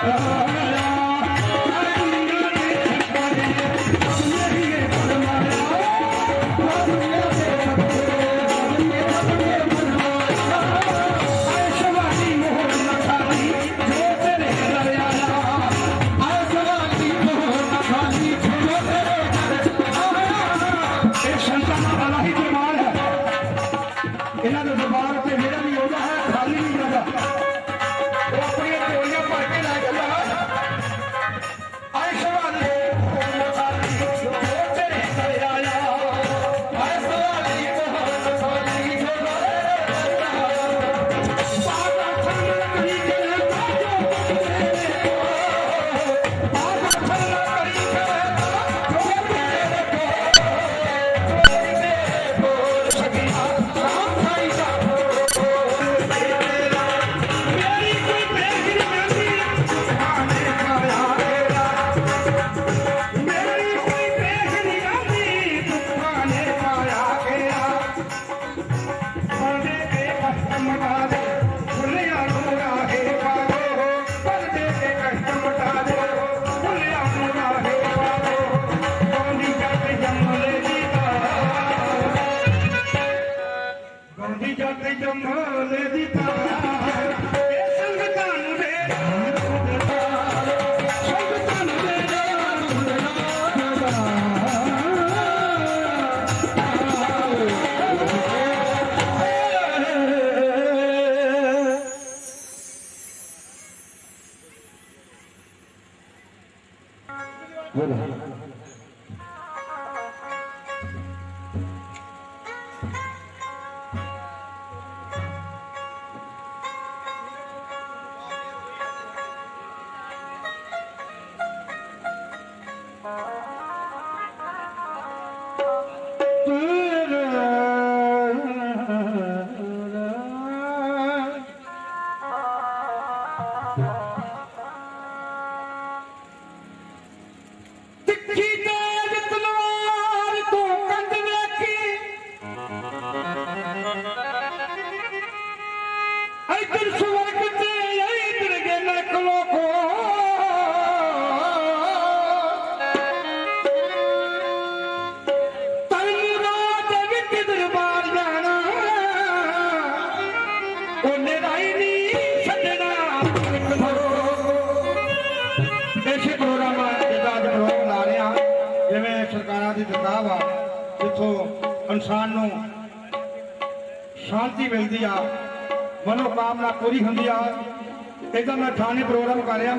Oh, ਮੈਂ ਥਾਣੇ programme ਕਰ ਰਿਹਾ।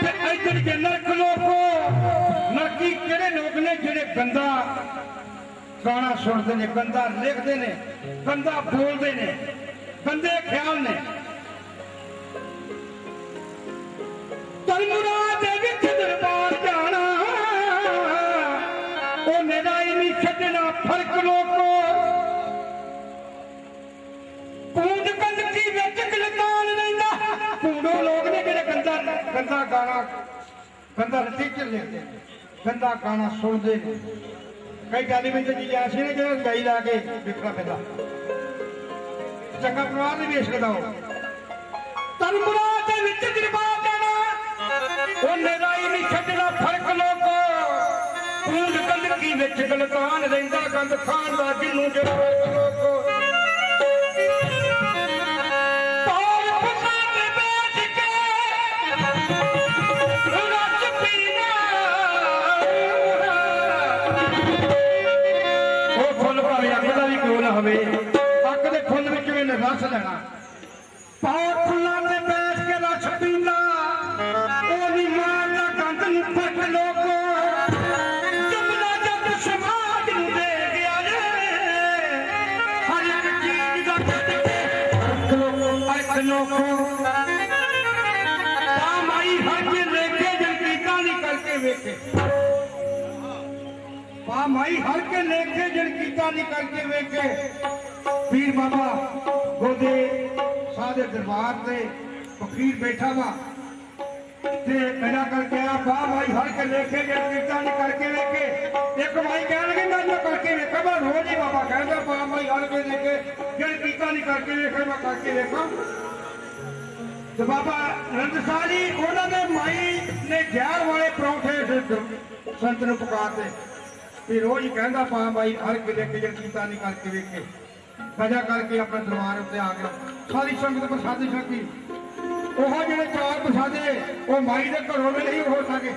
ਤੇ ਇੱਧਰ ਦੇ ਨਰਕ ਲੋਕੋ ਨਰਕੀ ਕਿਹੜੇ ਲੋਕ ਨੇ ਜਿਹੜੇ ਗੰਦਾ ਗਾਣਾ ਸੁਣਦੇ ਨੇ, ਗੰਦਾ ਲਿਖਦੇ ਨੇ, ਗੰਦਾ ਬੋਲਦੇ ਨੇ, ਗੰਦੇ ਖਿਆਲ ਨੇ? ਤਲਮੁਰਾ ਦੇ ਗੰਦਾ ਗੰਦਾ ਗਾਣਾ ਗੰਦਾ ਰਤੀਚਰ ਲਿਖਦੇ ਨੇ ਗੰਦਾ ਗਾਣਾ ਸੁਣਦੇ ਨੇ ਕਈ ਟੈਲੀਵਿਜ਼ਨ ਦੀ ਐਸੀ ਨੇ ਜਿਹੜੇ ਗਾਈ ਲਾ ਕੇ ਵਿਖਣਾ ਪੈਂਦਾ ਚੰਗਾ ਪਰਿਵਾਰ ਨਹੀਂ ਵੇਚ ਸਕਦਾ ਉਹ ਤਲਮੁਰਾ ਦੇ ਵਿੱਚ ਦਰਬਾਰ ਜਾਣਾ ਉਹ ਨਿਰਾਈ ਨਹੀਂ ਛੱਡਣਾ ਫਰਕ ਲੋਕੋ ਪੂੰਡ ਕੰਦ ਕੀ ਵਿੱਚ ਗਲਤਾਨ ਰਹਿੰਦਾ ਗੰਦ ਖਾਨ ਦਾ ਜਿੰਨੂੰ ਜਿਹੜਾ ਫਰਕ ਲੋਕੋ ਪਾ ਮਾਈ ਹਰ ਕੇ ਲੇਖੇ ਜਨਕੀਤਾ ਨਹੀਂ ਕਰਕੇ ਵੇਖੇ ਪੀਰ ਬਾਬਾ ਗੋਦੇ ਸਾਦੇ ਦਰਬਾਰ ਤੇ ਫਕੀਰ ਬੈਠਾ ਵਾ। ਤੇ ਮੇਰਾ ਕਰਕੇ ਆ ਬਾ ਮਾਈ ਹਰ ਕੇ ਲੇਖੇ ਜਨਕੀਤਾ ਨਹੀਂ ਕਰਕੇ ਵੇਖੇ ਇੱਕ ਮਾਈ ਕਹਿਣ ਲੱਗੀ, ਮੈਂ ਜੋ ਕਰਕੇ ਵੇਖਾਂ, ਮੈਂ ਰੋਜ਼ ਹੀ ਬਾਬਾ ਕਹਿੰਦਾ ਬਾ ਮਾਈ ਹਰ ਕੇ ਲੇਖੇ ਜਨਕੀਤਾ ਨਹੀਂ ਕਰਕੇ ਵੇਖੇ, ਮੈਂ ਕਰਕੇ ਵੇਖਾਂ। ਤੇ ਬਾਬਾ ਨੰਦ ਸਾਹਿਬ ਜੀ, ਉਹਨਾਂ ਦੇ ਮਾਈ ਨੇ ਜ਼ਹਿਰ ਵਾਲੇ ਪਰੌਂਠੇ ਸੰਤ ਨੂੰ ਪੁਕਾਰਦੇ ਵੀ ਰੋਜ਼ ਕਹਿੰਦਾ ਪਾ ਬਾਈ, ਹਰ ਕਿਲੇ ਕਿ ਕੀਤਾ ਨਹੀਂ ਕਰਕੇ ਵੇਖੇ। ਵਜ੍ਹਾ ਕਰਕੇ ਆਪਣੇ ਦਰਬਾਰ ਉੱਤੇ ਆ ਗਿਆ। ਸਾਰੀ ਸੰਗਤ ਪ੍ਰਸਾਦੀ ਛਕੀ। ਉਹ ਜਿਹੜੇ ਚਾਰ ਪ੍ਰਸਾਦੇ, ਉਹ ਮਾਈ ਦੇ ਘਰੋਂ ਵੀ ਨਹੀਂ ਹੋ ਸਕੇ।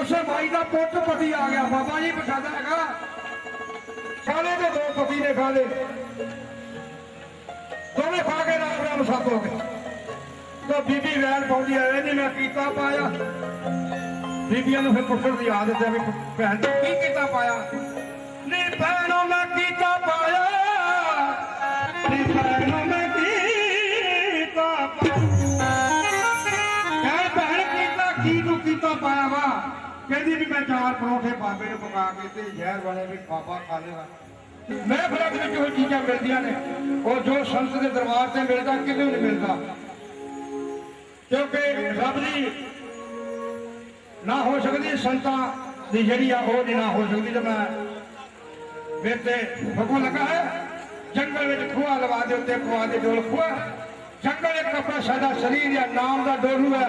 ਉਸੇ ਮਾਈ ਦਾ ਪੁੱਤ ਪਤੀ ਆ ਗਿਆ। ਬਾਬਾ ਜੀ ਪ੍ਰਸਾਦਾ ਹੈਗਾ। ਪਤੀ ਨੇ ਖਾ ਲਏ। ਦੋਵੇਂ ਖਾ ਕੇ ਰਾਪੜਾ ਨੂੰ ਸੱਤ ਹੋ ਗਏ। ਤਾਂ ਬੀਬੀ ਵੈਣ ਪਾਉਂਦੀ ਐ ਨਹੀਂ ਮੈਂ ਕੀਤਾ, ਪਾਇਆ। ਬੀਬੀਆਂ ਨੂੰ ਫਿਰ ਪੁੱਛਣ ਦੀ ਆਦਤ ਹੈ ਵੀ ਭੈਣ ਜੀ, ਕੀ ਕੀਤਾ ਪਾਇਆ? ਨੀ ਭੈਣੋ, ਮੈਂ ਕੀਤਾ ਪਾਇਆ। ਨੀ ਭੈਣੋ, ਮੈਂ ਕੀਤਾ ਪਾਇਆ। ਕਹਿ, ਭੈਣ, ਕੀਤਾ ਕੀ ਤੂੰ ਕੀਤਾ ਪਾਇਆ ਵਾ? ਕਹਿੰਦੀ ਵੀ ਮੈਂ ਚਾਰ ਪਰੌਂਠੇ ਬਾਬੇ ਨੂੰ ਪਕਾ ਕੇ ਤੇ ਜ਼ਹਿਰ ਵਾਲੇ ਵੀ ਬਾਬਾ ਖਾ ਲੇਗਾ ਮੈਂ ਫਿਰ ਆਪਣੇ ਜੋ ਚੀਜ਼ਾਂ ਮਿਲਦੀਆਂ ਨੇ। ਉਹ ਜੋ ਸੰਤ ਦੇ ਦਰਬਾਰ ਤੇ ਮਿਲਦਾ, ਕਿਤੇ ਨਹੀਂ ਮਿਲਦਾ। ਕਿਉਂਕਿ ਰੱਬ ਦੀ ਨਾ ਹੋ ਸਕਦੀ ਸੰਤਾਂ ਦੀ ਜਿਹੜੀ ਆ ਉਹ ਨਹੀਂ ਨਾ ਹੋ ਸਕਦੀ। ਤੇ ਮੈਂ ਮੇਰੇ ਤੇ ਹੁਕਮ ਲੱਗਾ ਹੈ, ਜੰਗਲ ਵਿੱਚ ਖੂਆ ਲਵਾ ਦੇ, ਉੱਤੇ ਪਵਾ ਦੇ ਡੋਲ ਖੂਆ ਜੰਗਲ ਇੱਕ ਆਪਣਾ ਸਾਡਾ ਸਰੀਰ ਹੈ ਨਾਮ ਦਾ ਡੋਲੂ ਹੈ।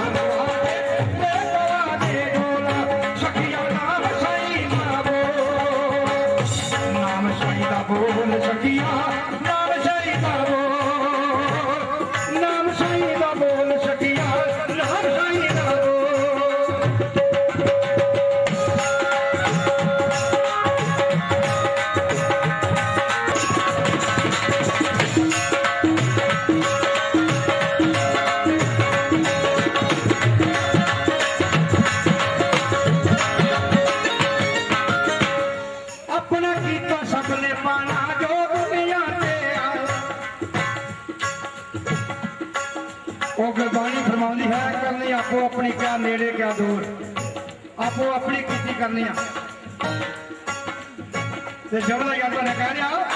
ਉਹ ਗੁਰਬਾਣੀ ਫਰਮਾਉਂਦੀ ਹੈ, ਕਰਨੀ ਆਪੋ ਆਪਣੀ ਕਿਆ ਨੇੜੇ ਕਿਆ ਦੂਰ। ਆਪੋ ਆਪਣੀ ਕੀਤੀ ਕਰਨੀ ਆ। ਤੇ ਜਬਲਾ ਯਾਦਾਂ ਨੇ ਕਹਿ ਰਿਹਾ।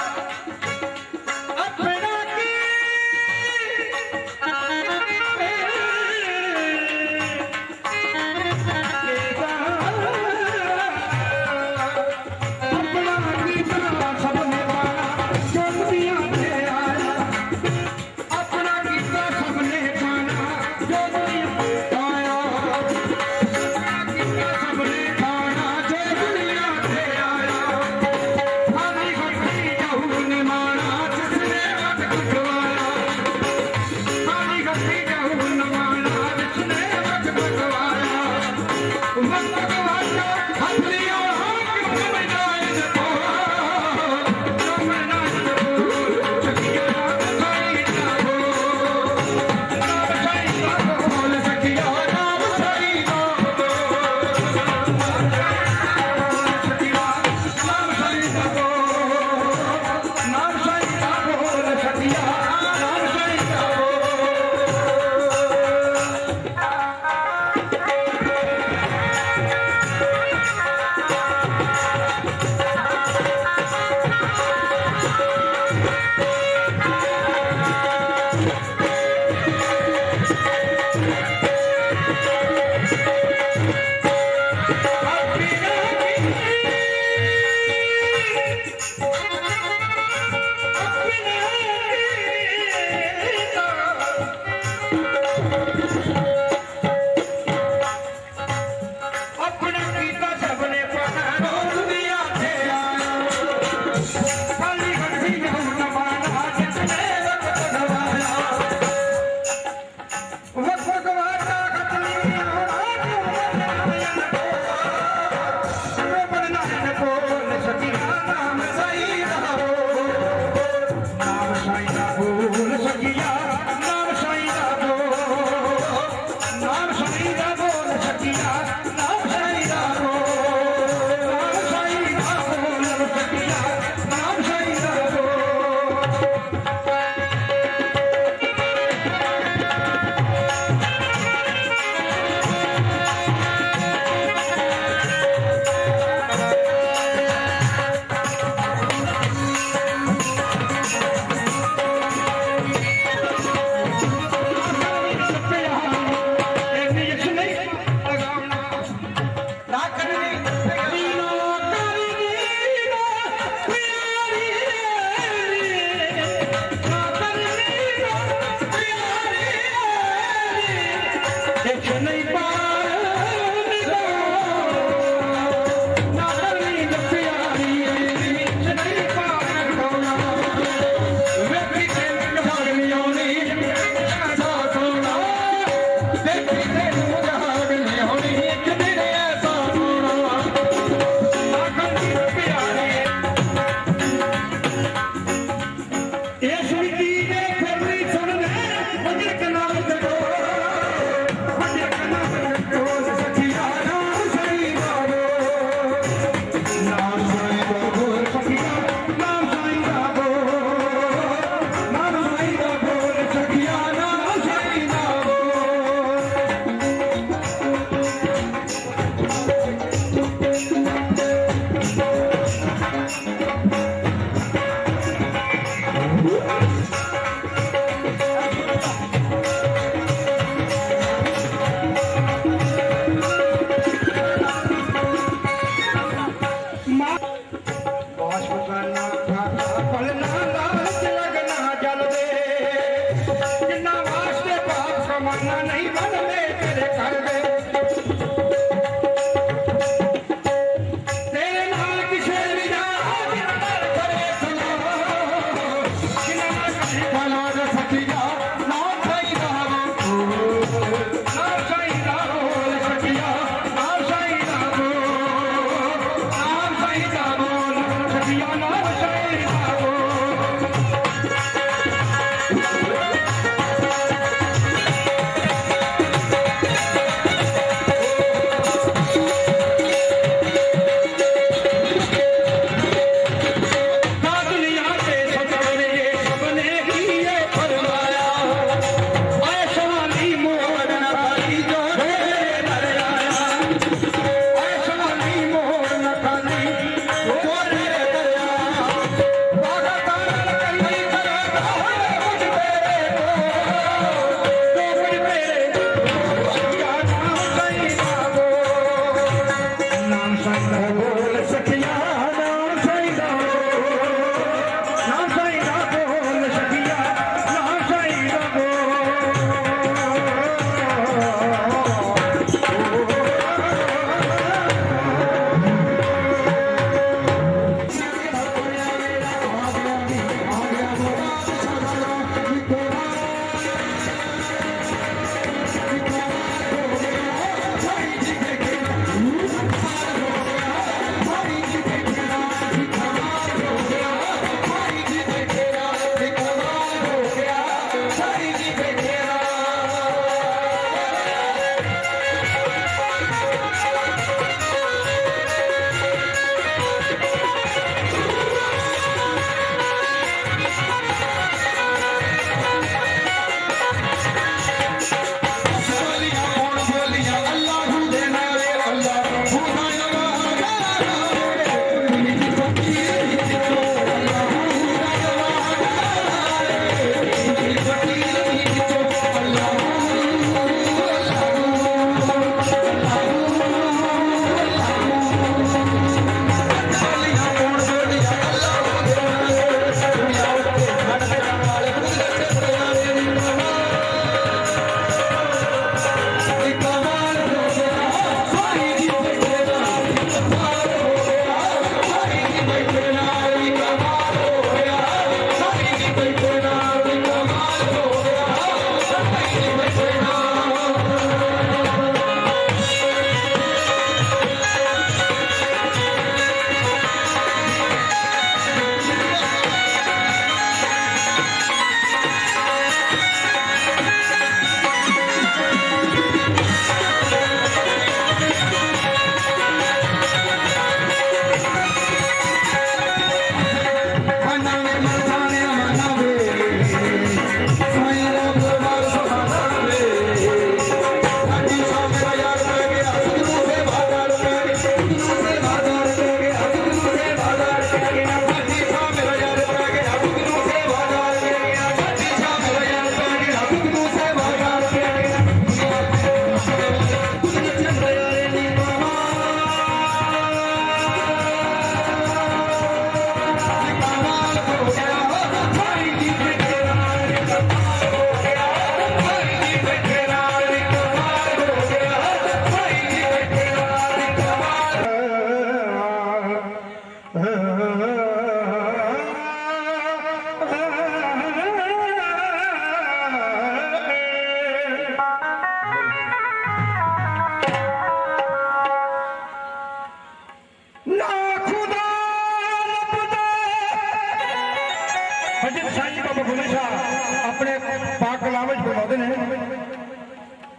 ਸਜਨ ਸਾਜੀ ਬਾਬਾ ਗੁਲੀ ਸਾਹਿਬ ਆਪਣੇ ਪਾਕ ਕਲਾਮੇ ਚ ਬੁਲਾਉਂਦੇ ਨੇ।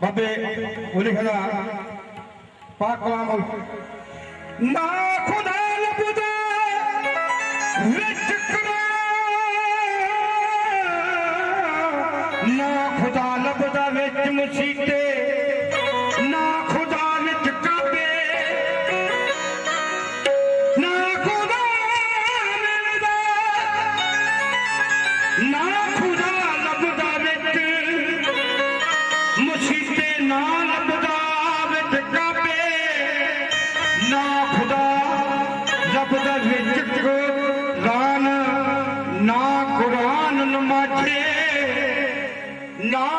ਬਾਬੇ ਗੁਲੀ ਖਦਾ ਪਾਕ ਕਲਾਮ ਨਾ ਖੁਦਾ ਲੱਭਦਾ ਵਿੱਚ ਕਰਾ ਨਾ। ਖੁਦਾ ਲੱਭਦਾ ਵਿੱਚ ਮੁਸੀਬਤ No!